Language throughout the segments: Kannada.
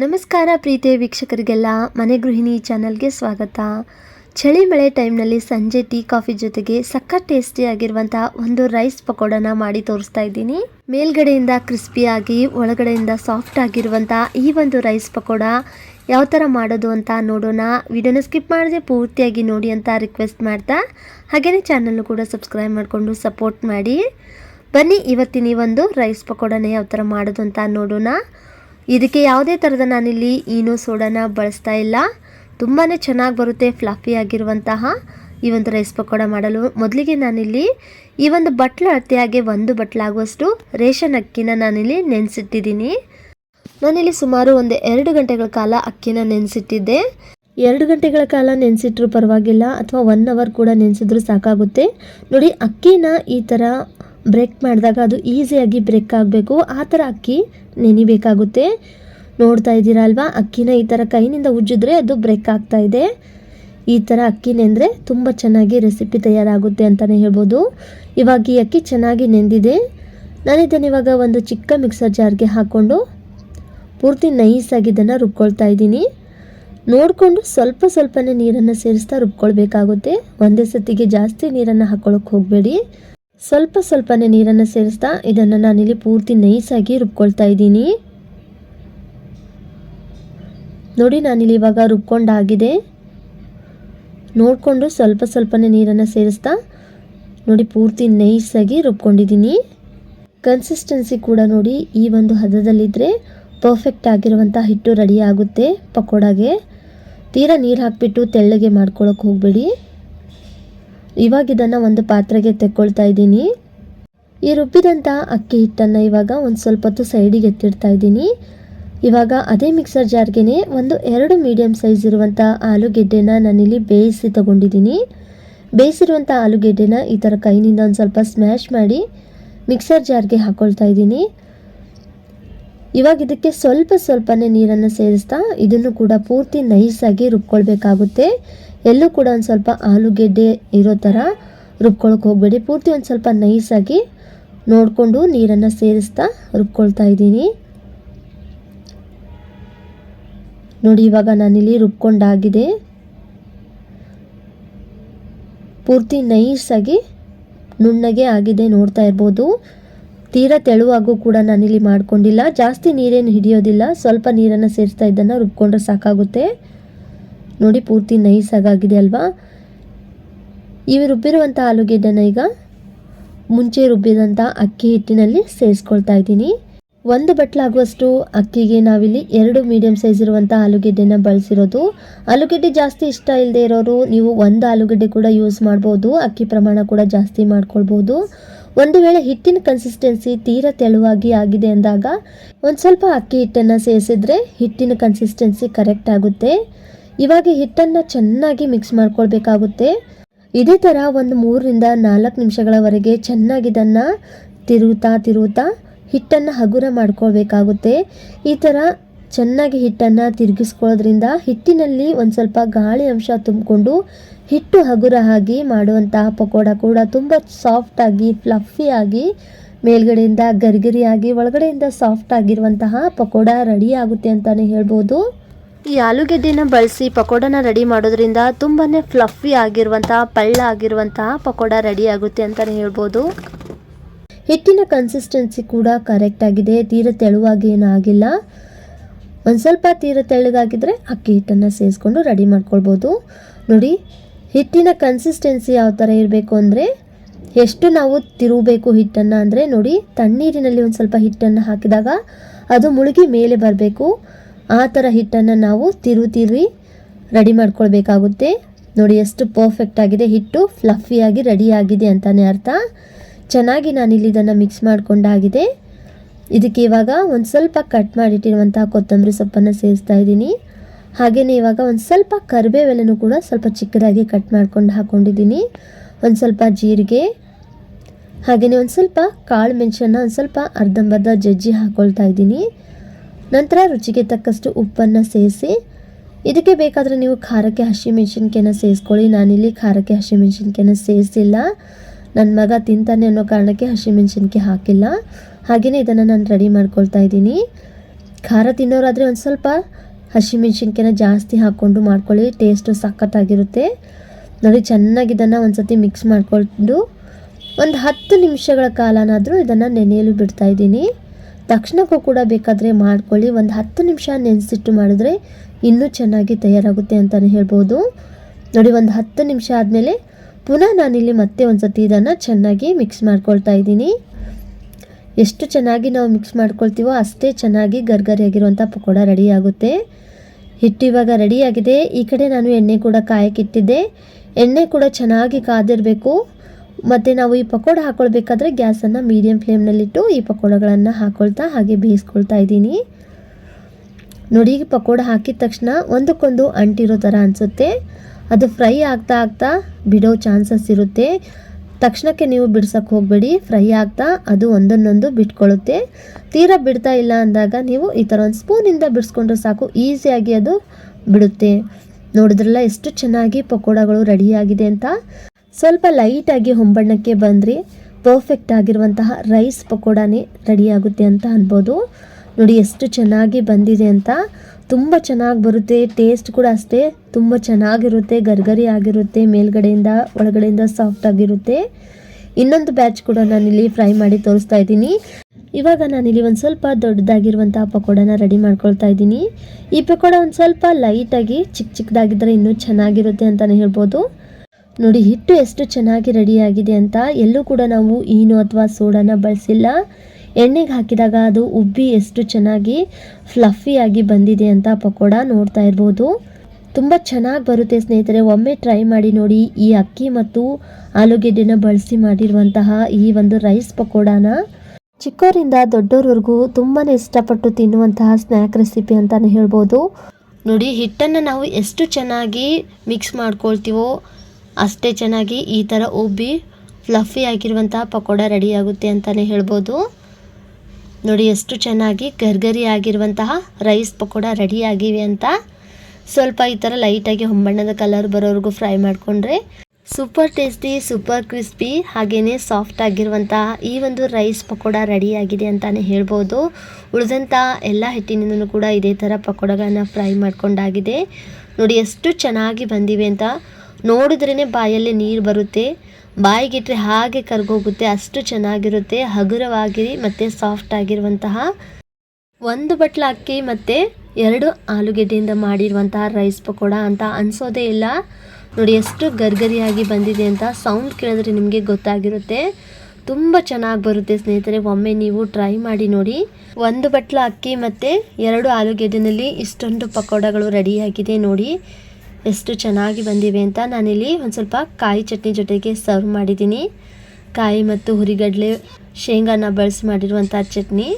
ನಮಸ್ಕಾರ ಪ್ರೀತಿಯ ವೀಕ್ಷಕರಿಗೆಲ್ಲ, ಮನೆ ಗೃಹಿಣಿ ಚಾನಲ್ಗೆ ಸ್ವಾಗತ. ಚಳಿ ಮಳೆ ಟೈಮ್ನಲ್ಲಿ ಸಂಜೆ ಟೀ ಕಾಫಿ ಜೊತೆಗೆ ಸಖತ್ ಟೇಸ್ಟಿ ಆಗಿರುವಂಥ ಒಂದು ರೈಸ್ ಪಕೋಡನ ಮಾಡಿ ತೋರಿಸ್ತಾ ಇದ್ದೀನಿ. ಮೇಲ್ಗಡೆಯಿಂದ ಕ್ರಿಸ್ಪಿಯಾಗಿ ಒಳಗಡೆಯಿಂದ ಸಾಫ್ಟ್ ಆಗಿರುವಂಥ ಈ ಒಂದು ರೈಸ್ ಪಕೋಡ ಯಾವ ಥರ ಮಾಡೋದು ಅಂತ ನೋಡೋಣ. ವಿಡಿಯೋನ ಸ್ಕಿಪ್ ಮಾಡದೆ ಪೂರ್ತಿಯಾಗಿ ನೋಡಿ ಅಂತ ರಿಕ್ವೆಸ್ಟ್ ಮಾಡ್ತಾ ಹಾಗೆಯೇ ಚಾನಲ್ನು ಕೂಡ ಸಬ್ಸ್ಕ್ರೈಬ್ ಮಾಡಿಕೊಂಡು ಸಪೋರ್ಟ್ ಮಾಡಿ. ಬನ್ನಿ, ಇವತ್ತಿನ ಈ ಒಂದು ರೈಸ್ ಪಕೋಡನ ಯಾವ ಥರ ಮಾಡೋದು ಅಂತ ನೋಡೋಣ. ಇದಕ್ಕೆ ಯಾವುದೇ ಥರದ ನಾನಿಲ್ಲಿ ಈನೋ ಸೋಡಾನ ಬಳಸ್ತಾ ಇಲ್ಲ. ತುಂಬಾ ಚೆನ್ನಾಗಿ ಬರುತ್ತೆ, ಫ್ಲಫಿ ಆಗಿರುವಂತಹ ಈ ಒಂದು ರೈಸ್ ಪಕೋಡ ಮಾಡಲು. ಮೊದಲಿಗೆ ನಾನಿಲ್ಲಿ ಈ ಒಂದು ಬಟ್ಲ ಅಳತೆಯಾಗಿ ಒಂದು ಬಟ್ಲಾಗುವಷ್ಟು ರೇಷನ್ ಅಕ್ಕಿನ ನಾನಿಲ್ಲಿ ನೆನೆಸಿಟ್ಟಿದ್ದೀನಿ. ನಾನಿಲ್ಲಿ ಸುಮಾರು ಒಂದು ಎರಡು ಗಂಟೆಗಳ ಕಾಲ ಅಕ್ಕಿನ ನೆನೆಸಿಟ್ಟಿದ್ದೆ. ಎರಡು ಗಂಟೆಗಳ ಕಾಲ ನೆನೆಸಿಟ್ರೂ ಪರವಾಗಿಲ್ಲ, ಅಥವಾ ಒನ್ ಅವರ್ ಕೂಡ ನೆನೆಸಿದ್ರೂ ಸಾಕಾಗುತ್ತೆ. ನೋಡಿ, ಅಕ್ಕಿನ ಈ ಥರ ಬ್ರೇಕ್ ಮಾಡಿದಾಗ ಅದು ಈಸಿಯಾಗಿ ಬ್ರೇಕ್ ಆಗಬೇಕು. ಆ ಥರ ಅಕ್ಕಿ ನೆನಿಬೇಕಾಗುತ್ತೆ. ನೋಡ್ತಾ ಇದ್ದೀರಾ ಅಲ್ವಾ? ಅಕ್ಕಿನ ಈ ಥರ ಕೈನಿಂದ ಉಜ್ಜಿದ್ರೆ ಅದು ಬ್ರೇಕ್ ಆಗ್ತಾ ಇದೆ. ಈ ಥರ ಅಕ್ಕಿ ನೆಂದರೆ ತುಂಬ ಚೆನ್ನಾಗಿ ರೆಸಿಪಿ ತಯಾರಾಗುತ್ತೆ ಅಂತಲೇ ಹೇಳ್ಬೋದು. ಇವಾಗ ಈ ಅಕ್ಕಿ ಚೆನ್ನಾಗಿ ನೆಂದಿದೆ. ನಾನು ಇದನ್ನು ಇವಾಗ ಒಂದು ಚಿಕ್ಕ ಮಿಕ್ಸರ್ ಜಾರ್ಗೆ ಹಾಕ್ಕೊಂಡು ಪೂರ್ತಿ ನೈಸಾಗಿ ಇದನ್ನು ರುಬ್ಕೊಳ್ತಾ ಇದ್ದೀನಿ. ನೋಡಿಕೊಂಡು ಸ್ವಲ್ಪ ಸ್ವಲ್ಪನೇ ನೀರನ್ನು ಸೇರಿಸ್ತಾ ರುಬ್ಕೊಳ್ಬೇಕಾಗುತ್ತೆ. ಒಂದೇ ಸತಿಗೆ ಜಾಸ್ತಿ ನೀರನ್ನು ಹಾಕ್ಕೊಳ್ಳೋಕೆ ಹೋಗಬೇಡಿ. ಸ್ವಲ್ಪ ಸ್ವಲ್ಪನೇ ನೀರನ್ನು ಸೇರಿಸ್ತಾ ಇದನ್ನು ನಾನಿಲ್ಲಿ ಪೂರ್ತಿ ನೈಸಾಗಿ ರುಬ್ಕೊಳ್ತಾ ಇದ್ದೀನಿ. ನೋಡಿ ನಾನಿಲ್ಲಿ ಇವಾಗ ರುಬ್ಕೊಂಡಾಗಿದೆ ನೋಡಿಕೊಂಡು ಸ್ವಲ್ಪ ಸ್ವಲ್ಪನೇ ನೀರನ್ನು ಸೇರಿಸ್ತಾ ನೋಡಿ ಪೂರ್ತಿ ನೈಸಾಗಿ ರುಬ್ಕೊಂಡಿದ್ದೀನಿ. ಕನ್ಸಿಸ್ಟೆನ್ಸಿ ಕೂಡ ನೋಡಿ ಈ ಒಂದು ಹದದಲ್ಲಿದ್ದರೆ ಪರ್ಫೆಕ್ಟ್ ಆಗಿರುವಂಥ ಹಿಟ್ಟು ರೆಡಿ ಆಗುತ್ತೆ ಪಕೋಡಾಗೆ. ತೀರಾ ನೀರು ಹಾಕಿಬಿಟ್ಟು ತೆಳ್ಳಗೆ ಮಾಡ್ಕೊಳ್ಳೋಕೆ ಹೋಗಬೇಡಿ. ಇವಾಗ ಇದನ್ನು ಒಂದು ಪಾತ್ರೆಗೆ ತೆಕ್ಕೊಳ್ತಾ ಇದ್ದೀನಿ. ಈ ರುಬ್ಬಿದಂಥ ಅಕ್ಕಿ ಹಿಟ್ಟನ್ನು ಇವಾಗ ಒಂದು ಸ್ವಲ್ಪ ಹೊತ್ತು ಸೈಡಿಗೆ ಎತ್ತಿಡ್ತಾ ಇದ್ದೀನಿ. ಇವಾಗ ಅದೇ ಮಿಕ್ಸರ್ ಜಾರ್ಗೆ ಒಂದು ಎರಡು ಮೀಡಿಯಮ್ ಸೈಜ್ ಇರುವಂಥ ಆಲೂಗೆಡ್ಡೆನ ನಾನಿಲ್ಲಿ ಬೇಯಿಸಿ ತಗೊಂಡಿದ್ದೀನಿ. ಬೇಯಿಸಿರುವಂಥ ಆಲೂಗೆಡ್ಡೆನ ಈ ಥರ ಕೈನಿಂದ ಒಂದು ಸ್ವಲ್ಪ ಸ್ಮ್ಯಾಶ್ ಮಾಡಿ ಮಿಕ್ಸರ್ ಜಾರ್ಗೆ ಹಾಕ್ಕೊಳ್ತಾ ಇದ್ದೀನಿ. ಇವಾಗ ಇದಕ್ಕೆ ಸ್ವಲ್ಪ ಸ್ವಲ್ಪನೇ ನೀರನ್ನು ಸೇರಿಸ್ತಾ ಇದನ್ನು ಕೂಡ ಪೂರ್ತಿ ನೈಸಾಗಿ ರುಬ್ಕೊಳ್ಬೇಕಾಗುತ್ತೆ. ಎಲ್ಲೂ ಕೂಡ ಒಂದು ಸ್ವಲ್ಪ ಆಲೂಗೆಡ್ಡೆ ಇರೋ ಥರ ರುಬ್ಕೊಳಕ್ಕೆ ಹೋಗಬೇಡಿ. ಪೂರ್ತಿ ಒಂದು ಸ್ವಲ್ಪ ನೈಸಾಗಿ ನೋಡಿಕೊಂಡು ನೀರನ್ನು ಸೇರಿಸ್ತಾ ರುಬ್ಕೊಳ್ತಾ ಇದ್ದೀನಿ. ನೋಡಿ, ಇವಾಗ ನಾನಿಲ್ಲಿ ರುಬ್ಕೊಂಡಾಗಿದೆ. ಪೂರ್ತಿ ನೈಸಾಗಿ ನುಣ್ಣಗೆ ಆಗಿದೆ ನೋಡ್ತಾ ಇರ್ಬೋದು. ತೀರಾ ತೆಳುವಾಗೂ ಕೂಡ ನಾನಿಲ್ಲಿ ಮಾಡ್ಕೊಂಡಿಲ್ಲ. ಜಾಸ್ತಿ ನೀರೇನು ಹಿಡಿಯೋದಿಲ್ಲ. ಸ್ವಲ್ಪ ನೀರನ್ನು ಸೇರಿಸ್ತಾ ಇದ್ದನ್ನು ರುಬ್ಕೊಂಡ್ರೆ ಸಾಕಾಗುತ್ತೆ. ನೋಡಿ, ಪೂರ್ತಿ ನೈಸ್ ಆಗಿದೆ ಅಲ್ವಾ? ಇವು ರುಬ್ಬಿರುವಂಥ ಆಲೂಗೆಡ್ಡೆನ ಈಗ ಮುಂಚೆ ರುಬ್ಬಿದಂಥ ಅಕ್ಕಿ ಹಿಟ್ಟಿನಲ್ಲಿ ಸೇರಿಸ್ಕೊಳ್ತಾ ಇದ್ದೀನಿ. ಒಂದು ಬಟ್ಲಾಗುವಷ್ಟು ಅಕ್ಕಿಗೆ ನಾವಿಲ್ಲಿ ಎರಡು ಮೀಡಿಯಮ್ ಸೈಜ್ ಇರುವಂಥ ಆಲೂಗೆಡ್ಡೆನ ಬಳಸಿರೋದು. ಆಲೂಗೆಡ್ಡೆ ಜಾಸ್ತಿ ಇಷ್ಟ ಇಲ್ಲದೆ ಇರೋರು ನೀವು ಒಂದು ಆಲೂಗೆಡ್ಡೆ ಕೂಡ ಯೂಸ್ ಮಾಡ್ಬೋದು. ಅಕ್ಕಿ ಪ್ರಮಾಣ ಕೂಡ ಜಾಸ್ತಿ ಮಾಡ್ಕೊಳ್ಬೋದು. ಒಂದು ವೇಳೆ ಹಿಟ್ಟಿನ ಕನ್ಸಿಸ್ಟೆನ್ಸಿ ತೀರ ತೆಳುವಾಗಿ ಆಗಿದೆ ಅಂದಾಗ, ಒಂದು ಸ್ವಲ್ಪ ಅಕ್ಕಿ ಹಿಟ್ಟನ್ನು ಸೇರಿಸಿದ್ರೆ ಹಿಟ್ಟಿನ ಕನ್ಸಿಸ್ಟೆನ್ಸಿ ಕರೆಕ್ಟ್ ಆಗುತ್ತೆ. ಇವಾಗ ಹಿಟ್ಟನ್ನು ಚೆನ್ನಾಗಿ ಮಿಕ್ಸ್ ಮಾಡ್ಕೊಳ್ಬೇಕಾಗುತ್ತೆ. ಇದೇ ಥರ ಒಂದು ಮೂರರಿಂದ ನಾಲ್ಕು ನಿಮಿಷಗಳವರೆಗೆ ಚೆನ್ನಾಗಿ ಇದನ್ನು ತಿರುವುತ್ತಾ ತಿರುವುತ್ತಾ ಹಿಟ್ಟನ್ನು ಹಗುರ ಮಾಡ್ಕೊಳ್ಬೇಕಾಗುತ್ತೆ. ಈ ಥರ ಚೆನ್ನಾಗಿ ಹಿಟ್ಟನ್ನು ತಿರುಗಿಸ್ಕೊಳ್ಳೋದ್ರಿಂದ ಹಿಟ್ಟಿನಲ್ಲಿ ಒಂದು ಸ್ವಲ್ಪ ಗಾಳಿ ಅಂಶ ತುಂಬಿಕೊಂಡು ಹಿಟ್ಟು ಹಗುರ ಆಗಿ ಮಾಡುವಂತಹ ಪಕೋಡ ಕೂಡ ತುಂಬ ಸಾಫ್ಟಾಗಿ ಫ್ಲಫಿಯಾಗಿ ಮೇಲ್ಗಡೆಯಿಂದ ಗರಿಗರಿಯಾಗಿ, ಒಳಗಡೆಯಿಂದ ಸಾಫ್ಟ್ ಆಗಿರುವಂತಹ ಪಕೋಡ ರೆಡಿ ಆಗುತ್ತೆ ಅಂತಲೇ ಹೇಳ್ಬೋದು. ಈ ಆಲೂಗೆಡ್ಡೆನ ಬಳಸಿ ಪಕೋಡನ ರೆಡಿ ಮಾಡೋದ್ರಿಂದ ತುಂಬಾ ಫ್ಲಫಿ ಆಗಿರುವಂತಹ, ಪಳ್ಳ ಆಗಿರುವಂತಹ ಪಕೋಡ ರೆಡಿ ಆಗುತ್ತೆ ಅಂತಲೇ ಹೇಳ್ಬೋದು. ಹಿಟ್ಟಿನ ಕನ್ಸಿಸ್ಟೆನ್ಸಿ ಕೂಡ ಕರೆಕ್ಟ್ ಆಗಿದೆ, ತೀರ ತೆಳುವಾಗಿ ಏನೂ ಆಗಿಲ್ಲ ಒಂದು ಸ್ವಲ್ಪ ತೀರ ತೆಳ್ಳಗಾಗಿದ್ದರೆ ಅಕ್ಕಿ ಹಿಟ್ಟನ್ನು ಸೇರಿಸ್ಕೊಂಡು ರೆಡಿ ಮಾಡ್ಕೊಳ್ಬೋದು. ನೋಡಿ, ಹಿಟ್ಟಿನ ಕನ್ಸಿಸ್ಟೆನ್ಸಿ ಯಾವ ಥರ ಇರಬೇಕು ಅಂದರೆ, ಎಷ್ಟು ನಾವು ತಿರುಗಬೇಕು ಹಿಟ್ಟನ್ನು ಅಂದರೆ, ನೋಡಿ, ತಣ್ಣೀರಿನಲ್ಲಿ ಒಂದು ಸ್ವಲ್ಪ ಹಿಟ್ಟನ್ನು ಹಾಕಿದಾಗ ಅದು ಮುಳುಗಿ ಮೇಲೆ ಬರಬೇಕು. ಆ ಥರ ಹಿಟ್ಟನ್ನು ನಾವು ತಿರು ತಿರುವಿ ರೆಡಿ ಮಾಡ್ಕೊಳ್ಬೇಕಾಗುತ್ತೆ. ನೋಡಿ, ಎಷ್ಟು ಪರ್ಫೆಕ್ಟ್ ಆಗಿದೆ ಹಿಟ್ಟು ಫ್ಲಫಿಯಾಗಿ ರೆಡಿಯಾಗಿದೆ ಅಂತಲೇ ಅರ್ಥ. ಚೆನ್ನಾಗಿ ನಾನಿಲ್ಲಿ ಇದನ್ನು ಮಿಕ್ಸ್ ಮಾಡ್ಕೊಂಡಾಗಿದೆ. ಇದಕ್ಕೆ ಇವಾಗ ಒಂದು ಸ್ವಲ್ಪ ಕಟ್ ಮಾಡಿಟ್ಟಿರುವಂತಹ ಕೊತ್ತಂಬರಿ ಸೊಪ್ಪನ್ನು ಸೇರಿಸ್ತಾ ಇದ್ದೀನಿ. ಹಾಗೆಯೇ ಇವಾಗ ಒಂದು ಸ್ವಲ್ಪ ಕರಿಬೇವೆಲೆನೂ ಕೂಡ ಸ್ವಲ್ಪ ಚಿಕ್ಕದಾಗಿ ಕಟ್ ಮಾಡ್ಕೊಂಡು ಹಾಕ್ಕೊಂಡಿದ್ದೀನಿ ಒಂದು ಸ್ವಲ್ಪ ಜೀರಿಗೆ ಹಾಗೆಯೇ ಒಂದು ಸ್ವಲ್ಪ ಕಾಳು ಮೆಣಸನ್ನು ಒಂದು ಸ್ವಲ್ಪ ಅರ್ಧಂಬರ್ಧ ಜಜ್ಜಿ ಹಾಕ್ಕೊಳ್ತಾ ಇದ್ದೀನಿ. ನಂತರ ರುಚಿಗೆ ತಕ್ಕಷ್ಟು ಉಪ್ಪನ್ನು ಸೇರಿಸಿ, ಇದಕ್ಕೆ ಬೇಕಾದರೆ ನೀವು ಖಾರಕ್ಕೆ ಹಸಿಮೆಣ್ಸಿನ್ಕಾಯನ್ನ ಸೇರಿಸ್ಕೊಳ್ಳಿ. ನಾನಿಲ್ಲಿ ಖಾರಕ್ಕೆ ಹಸಿಮೆಣ್ಸಿನ್ಕಾಯನ್ನ ಸೇರಿಸಿಲ್ಲ. ನನ್ನ ಮಗ ತಿಂತಾನೆ ಅನ್ನೋ ಕಾರಣಕ್ಕೆ ಹಸಿಮೆಣ್ಸಿನ್ಕಾಯಿ ಹಾಕಿಲ್ಲ. ಹಾಗೆಯೇ ಇದನ್ನು ನಾನು ರೆಡಿ ಮಾಡ್ಕೊಳ್ತಾ ಇದ್ದೀನಿ. ಖಾರ ತಿನ್ನೋರಾದರೆ ಒಂದು ಸ್ವಲ್ಪ ಹಸಿಮೆಣ್ಸಿನ್ಕಾಯಿನ ಜಾಸ್ತಿ ಹಾಕ್ಕೊಂಡು ಮಾಡ್ಕೊಳ್ಳಿ ಟೇಸ್ಟು ಸಖತ್ತಾಗಿರುತ್ತೆ. ನೋಡಿ, ಚೆನ್ನಾಗಿ ಇದನ್ನು ಒಂದು ಸತಿ ಮಿಕ್ಸ್ ಮಾಡಿಕೊಂಡು ಒಂದು ಹತ್ತು ನಿಮಿಷಗಳ ಕಾಲನಾದರೂ ಇದನ್ನು ನೆನೆಯಲು ಬಿಡ್ತಾ ಇದ್ದೀನಿ. ತಕ್ಷಣಕ್ಕೂ ಕೂಡ ಬೇಕಾದರೆ ಮಾಡ್ಕೊಳ್ಳಿ. ಒಂದು ಹತ್ತು ನಿಮಿಷ ನೆನೆಸಿಟ್ಟು ಮಾಡಿದ್ರೆ ಇನ್ನೂ ಚೆನ್ನಾಗಿ ತಯಾರಾಗುತ್ತೆ ಅಂತಲೇ ಹೇಳ್ಬೋದು. ನೋಡಿ, ಒಂದು ಹತ್ತು ನಿಮಿಷ ಆದಮೇಲೆ ಪುನಃ ನಾನಿಲ್ಲಿ ಮತ್ತೆ ಒಂದು ಸತಿ ಇದನ್ನು ಚೆನ್ನಾಗಿ ಮಿಕ್ಸ್ ಮಾಡ್ಕೊಳ್ತಾ ಇದ್ದೀನಿ. ಎಷ್ಟು ಚೆನ್ನಾಗಿ ನಾವು ಮಿಕ್ಸ್ ಮಾಡ್ಕೊಳ್ತೀವೋ ಅಷ್ಟೇ ಚೆನ್ನಾಗಿ ಗರ್ಗರಿಯಾಗಿರುವಂಥ ಪಕೋಡ ರೆಡಿ ಆಗುತ್ತೆ. ಹಿಟ್ಟು ಇವಾಗ ರೆಡಿಯಾಗಿದೆ ಈ ಕಡೆ ನಾನು ಎಣ್ಣೆ ಕೂಡ ಕಾಯಕ್ಕಿಟ್ಟಿದ್ದೆ ಎಣ್ಣೆ ಕೂಡ ಚೆನ್ನಾಗಿ ಕಾದಿರಬೇಕು. ಮತ್ತು ನಾವು ಈ ಪಕೋಡ ಹಾಕ್ಕೊಳ್ಬೇಕಾದ್ರೆ ಗ್ಯಾಸನ್ನು ಮೀಡಿಯಮ್ ಫ್ಲೇಮ್ನಲ್ಲಿಟ್ಟು ಈ ಪಕೋಡಗಳನ್ನು ಹಾಕ್ಕೊಳ್ತಾ ಹಾಗೆ ಬೇಯಿಸ್ಕೊಳ್ತಾ ಇದ್ದೀನಿ. ನೋಡಿ, ಪಕೋಡ ಹಾಕಿದ ತಕ್ಷಣ ಒಂದಕ್ಕೊಂದು ಅಂಟಿರೋ ಥರ ಅನಿಸುತ್ತೆ. ಅದು ಫ್ರೈ ಆಗ್ತಾ ಆಗ್ತಾ ಬಿಡೋ ಚಾನ್ಸಸ್ ಇರುತ್ತೆ. ತಕ್ಷಣಕ್ಕೆ ನೀವು ಬಿಡ್ಸಕ್ಕೆ ಹೋಗಬೇಡಿ. ಫ್ರೈ ಆಗ್ತಾ ಅದು ಒಂದನ್ನೊಂದು ಬಿಟ್ಕೊಳ್ಳುತ್ತೆ ತೀರಾ ಬಿಡ್ತಾ ಇಲ್ಲ ಅಂದಾಗ ನೀವು ಈ ಥರ ಒಂದು ಸ್ಪೂನಿಂದ ಬಿಡಿಸ್ಕೊಂಡ್ರೆ ಸಾಕು. ಈಸಿಯಾಗಿ ಅದು ಬಿಡುತ್ತೆ. ನೋಡಿದ್ರಲ್ಲ ಎಷ್ಟು ಚೆನ್ನಾಗಿ ಪಕೋಡಗಳು ರೆಡಿಯಾಗಿದೆ ಅಂತ. ಸ್ವಲ್ಪ ಲೈಟಾಗಿ ಹೊಂಬಣ್ಣಕ್ಕೆ ಬಂದರೆ. ಪರ್ಫೆಕ್ಟ್ ಆಗಿರುವಂತಹ ರೈಸ್ ಪಕೋಡಾನೇ ರೆಡಿಯಾಗುತ್ತೆ ಅಂತ ಅನ್ಬೋದು. ನೋಡಿ ಎಷ್ಟು ಚೆನ್ನಾಗಿ ಬಂದಿದೆ ಅಂತ. ತುಂಬ ಚೆನ್ನಾಗಿ ಬರುತ್ತೆ ಟೇಸ್ಟ್ ಕೂಡ ಅಷ್ಟೇ. ತುಂಬ ಚೆನ್ನಾಗಿರುತ್ತೆ, ಗರ್ಗರಿ ಆಗಿರುತ್ತೆ, ಮೇಲ್ಗಡೆಯಿಂದ ಒಳಗಡೆಯಿಂದ ಸಾಫ್ಟ್ ಆಗಿರುತ್ತೆ. ಇನ್ನೊಂದು ಬ್ಯಾಚ್ ಕೂಡ ನಾನಿಲ್ಲಿ ಫ್ರೈ ಮಾಡಿ ತೋರಿಸ್ತಾ ಇದ್ದೀನಿ. ಇವಾಗ ನಾನಿಲ್ಲಿ ಒಂದು ಸ್ವಲ್ಪ ದೊಡ್ಡದಾಗಿರುವಂಥ ಪಕೋಡನ ರೆಡಿ ಮಾಡ್ಕೊಳ್ತಾ ಇದ್ದೀನಿ. ಈ ಪಕೋಡ ಒಂದು ಸ್ವಲ್ಪ ಲೈಟಾಗಿ ಚಿಕ್ಕ ಚಿಕ್ಕದಾಗಿದ್ದರೆ ಇನ್ನೂ ಚೆನ್ನಾಗಿರುತ್ತೆ ಅಂತಲೇ ಹೇಳ್ಬೋದು. ನೋಡಿ, ಹಿಟ್ಟು ಎಷ್ಟು ಚೆನ್ನಾಗಿ ರೆಡಿಯಾಗಿದೆ ಅಂತ. ಎಲ್ಲೂ ಕೂಡ ನಾವು ಈನು ಅಥವಾ ಸೋಡಾನ ಬಳಸಿಲ್ಲ. ಎಣ್ಣೆಗೆ ಹಾಕಿದಾಗ ಅದು ಉಬ್ಬಿ ಎಷ್ಟು ಚೆನ್ನಾಗಿ ಫ್ಲಫಿಯಾಗಿ ಬಂದಿದೆ ಅಂತ ಪಕೋಡ ನೋಡ್ತಾ ಇರ್ಬೋದು. ತುಂಬ ಚೆನ್ನಾಗಿ ಬರುತ್ತೆ ಸ್ನೇಹಿತರೆ, ಒಮ್ಮೆ ಟ್ರೈ ಮಾಡಿ ನೋಡಿ ಈ ಅಕ್ಕಿ ಮತ್ತು ಆಲೂಗೆಡ್ಡೆನ ಬಳಸಿ ಮಾಡಿರುವಂತಹ ಈ ಒಂದು ರೈಸ್ ಪಕೋಡಾನ. ಚಿಕ್ಕವರಿಂದ ದೊಡ್ಡೋರ್ವರೆಗೂ ತುಂಬಾ ಇಷ್ಟಪಟ್ಟು ತಿನ್ನುವಂತಹ ಸ್ನ್ಯಾಕ್ ರೆಸಿಪಿ ಅಂತಲೇ ಹೇಳ್ಬೋದು. ನೋಡಿ, ಹಿಟ್ಟನ್ನು ನಾವು ಎಷ್ಟು ಚೆನ್ನಾಗಿ ಮಿಕ್ಸ್ ಮಾಡ್ಕೊಳ್ತೀವೋ ಅಷ್ಟೇ ಚೆನ್ನಾಗಿ ಈ ಥರ ಉಬ್ಬಿ ಫ್ಲಫಿ ಆಗಿರುವಂತಹ ಪಕೋಡ ರೆಡಿ ಆಗುತ್ತೆ ಅಂತಲೇ ಹೇಳ್ಬೋದು. ನೋಡಿ, ಎಷ್ಟು ಚೆನ್ನಾಗಿ ಗರ್ಗರಿ ಆಗಿರುವಂತಹ ರೈಸ್ ಪಕೋಡ ರೆಡಿ ಆಗಿವೆ ಅಂತ. ಸ್ವಲ್ಪ ಈ ಥರ ಲೈಟಾಗಿ ಹೊಂಬಣ್ಣದ ಕಲರ್ ಬರೋವರೆಗೂ ಫ್ರೈ ಮಾಡಿಕೊಂಡ್ರೆ ಸೂಪರ್ ಟೇಸ್ಟಿ ಸೂಪರ್ ಕ್ರಿಸ್ಪಿ ಹಾಗೆಯೇ ಸಾಫ್ಟ್ ಆಗಿರುವಂತಹ ಈ ಒಂದು ರೈಸ್ ಪಕೋಡ ರೆಡಿ ಆಗಿದೆ ಅಂತಲೇ ಹೇಳ್ಬೋದು. ಉಳಿದಂಥ ಎಲ್ಲ ಹಿಟ್ಟಿನಿಂದಲೂ ಕೂಡ ಇದೇ ಥರ ಪಕೋಡಗಳನ್ನು ಫ್ರೈ ಮಾಡ್ಕೊಂಡಾಗಿದೆ. ನೋಡಿ, ಎಷ್ಟು ಚೆನ್ನಾಗಿ ಬಂದಿವೆ ಅಂತ. ನೋಡಿದ್ರೇ ಬಾಯಲ್ಲಿ ನೀರು ಬರುತ್ತೆ, ಬಾಯಿಗಿಟ್ರೆ ಹಾಗೆ ಕರ್ಗೋಗುತ್ತೆ, ಅಷ್ಟು ಚೆನ್ನಾಗಿರುತ್ತೆ, ಹಗುರವಾಗಿರಿ ಮತ್ತು ಸಾಫ್ಟ್ ಆಗಿರುವಂತಹ ಒಂದು ಬಟ್ಲ ಅಕ್ಕಿ ಮತ್ತು ಎರಡು ಆಲೂಗೆಡ್ಡೆಯಿಂದ ಮಾಡಿರುವಂತಹ ರೈಸ್ ಪಕೋಡ ಅಂತ ಅನಿಸೋದೇ ಇಲ್ಲ. ನೋಡಿ, ಎಷ್ಟು ಗರ್ಗರಿಯಾಗಿ ಬಂದಿದೆ ಅಂತ ಸೌಂಡ್ ಕೇಳಿದ್ರೆ ನಿಮಗೆ ಗೊತ್ತಾಗಿರುತ್ತೆ. ತುಂಬ ಚೆನ್ನಾಗಿ ಬರುತ್ತೆ ಸ್ನೇಹಿತರೆ, ಒಮ್ಮೆ ನೀವು ಟ್ರೈ ಮಾಡಿ ನೋಡಿ. ಒಂದು ಬಟ್ಲ ಅಕ್ಕಿ ಮತ್ತು ಎರಡು ಆಲೂಗೆಡ್ಡೆನಲ್ಲಿ ಇಷ್ಟೊಂದು ಪಕೋಡಗಳು ರೆಡಿಯಾಗಿದೆ ನೋಡಿ. ಎಷ್ಟು ಚೆನ್ನಾಗಿ ಬಂದಿವೆ ಅಂತ ನಾನಿಲ್ಲಿ ಒಂದು ಸ್ವಲ್ಪ ಕಾಯಿ ಚಟ್ನಿ ಜೊತೆಗೆ ಸರ್ವ್ ಮಾಡಿದ್ದೀನಿ. ಕಾಯಿ ಮತ್ತು ಹುರಿಗಡಲೆ ಶೇಂಗಾನ ಬಳಸಿ ಮಾಡಿರುವಂಥ ಚಟ್ನಿ.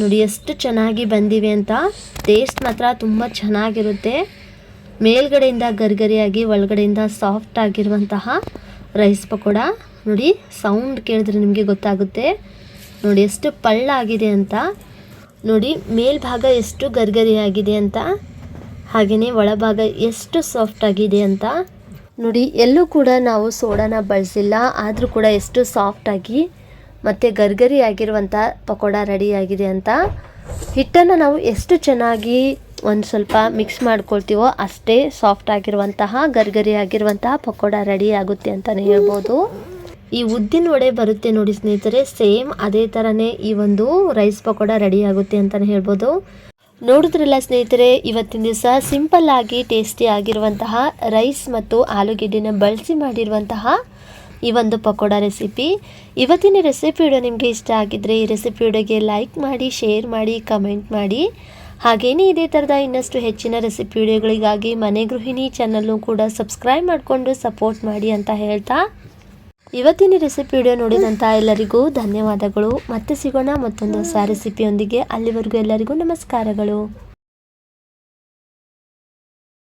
ನೋಡಿ ಎಷ್ಟು ಚೆನ್ನಾಗಿ ಬಂದಿವೆ ಅಂತ. ಟೇಸ್ಟ್ ಮಾತ್ರ ತುಂಬ ಚೆನ್ನಾಗಿರುತ್ತೆ. ಮೇಲ್ಗಡೆಯಿಂದ ಗರ್ಗರಿಯಾಗಿ ಒಳಗಡೆಯಿಂದ ಸಾಫ್ಟ್ ಆಗಿರುವಂತಹ ರೈಸ್ ಪಕೋಡ. ನೋಡಿ ಸೌಂಡ್ ಕೇಳಿದ್ರೆ ನಿಮಗೆ ಗೊತ್ತಾಗುತ್ತೆ. ನೋಡಿ ಎಷ್ಟು ಪಳ್ಳಾಗಿದೆ ಅಂತ. ನೋಡಿ ಮೇಲ್ಭಾಗ ಎಷ್ಟು ಗರ್ಗರಿಯಾಗಿದೆ ಅಂತ. ಹಾಗೆಯೇ ಒಳಭಾಗ ಎಷ್ಟು ಸಾಫ್ಟ್ ಆಗಿದೆ ಅಂತ. ನೋಡಿ, ಎಲ್ಲೂ ಕೂಡ ನಾವು ಸೋಡಾನ ಬಳಸಿಲ್ಲ, ಆದರೂ ಕೂಡ ಎಷ್ಟು ಸಾಫ್ಟಾಗಿ ಮತ್ತು ಗರ್ಗರಿ ಆಗಿರುವಂಥ ಪಕೋಡ ರೆಡಿಯಾಗಿದೆ ಅಂತ. ಹಿಟ್ಟನ್ನು ನಾವು ಎಷ್ಟು ಚೆನ್ನಾಗಿ ಒಂದು ಸ್ವಲ್ಪ ಮಿಕ್ಸ್ ಮಾಡ್ಕೊಳ್ತೀವೋ ಅಷ್ಟೇ ಸಾಫ್ಟ್ ಆಗಿರುವಂತಹ, ಗರ್ಗರಿ ಆಗಿರುವಂತಹ ಪಕೋಡ ರೆಡಿ ಆಗುತ್ತೆ ಅಂತಲೇ ಹೇಳ್ಬೋದು. ಈ ಉದ್ದಿನ ವಡೆ ಬರುತ್ತೆ ನೋಡಿ ಸ್ನೇಹಿತರೆ, ಸೇಮ್ ಅದೇ ಥರನೇ ಈ ಒಂದು ರೈಸ್ ಪಕೋಡ ರೆಡಿ ಆಗುತ್ತೆ ಅಂತಲೇ ಹೇಳ್ಬೋದು. ನೋಡಿದ್ರಲ್ಲ ಸ್ನೇಹಿತರೆ, ಇವತ್ತಿನ ದಿವಸ ಸಿಂಪಲ್ ಆಗಿ ಟೇಸ್ಟಿ ಆಗಿರುವಂತಹ ರೈಸ್ ಮತ್ತು ಆಲೂಗೆಡ್ಡೆನ ಬಳಸಿ ಮಾಡಿರುವಂತಹ ಈ ಒಂದು ಪಕೋಡ ರೆಸಿಪಿ. ಇವತ್ತಿನ ರೆಸಿಪಿ ವಿಡಿಯೋ ನಿಮಗೆ ಇಷ್ಟ ಆಗಿದ್ದರೆ ಈ ರೆಸಿಪಿ ವಿಡಿಯೋಗೆ ಲೈಕ್ ಮಾಡಿ, ಶೇರ್ ಮಾಡಿ, ಕಮೆಂಟ್ ಮಾಡಿ. ಹಾಗೇನೇ ಇದೇ ಥರದ ಇನ್ನಷ್ಟು ಹೆಚ್ಚಿನ ರೆಸಿಪಿ ವಿಡಿಯೋಗಳಿಗಾಗಿ ಮನೆ ಗೃಹಿಣಿ ಚಾನಲ್ನು ಕೂಡ ಸಬ್ಸ್ಕ್ರೈಬ್ ಮಾಡಿಕೊಂಡು ಸಪೋರ್ಟ್ ಮಾಡಿ ಅಂತ ಹೇಳ್ತಾ ಇವತ್ತಿನ ರೆಸಿಪಿ ವಿಡಿಯೋ ನೋಡಿದಂತಹ ಎಲ್ಲರಿಗೂ ಧನ್ಯವಾದಗಳು. ಮತ್ತೆ ಸಿಗೋಣ ಮತ್ತೊಂದು ಹೊಸ ರೆಸಿಪಿಯೊಂದಿಗೆ ಅಲ್ಲಿವರೆಗೂ ಎಲ್ಲರಿಗೂ ನಮಸ್ಕಾರಗಳು.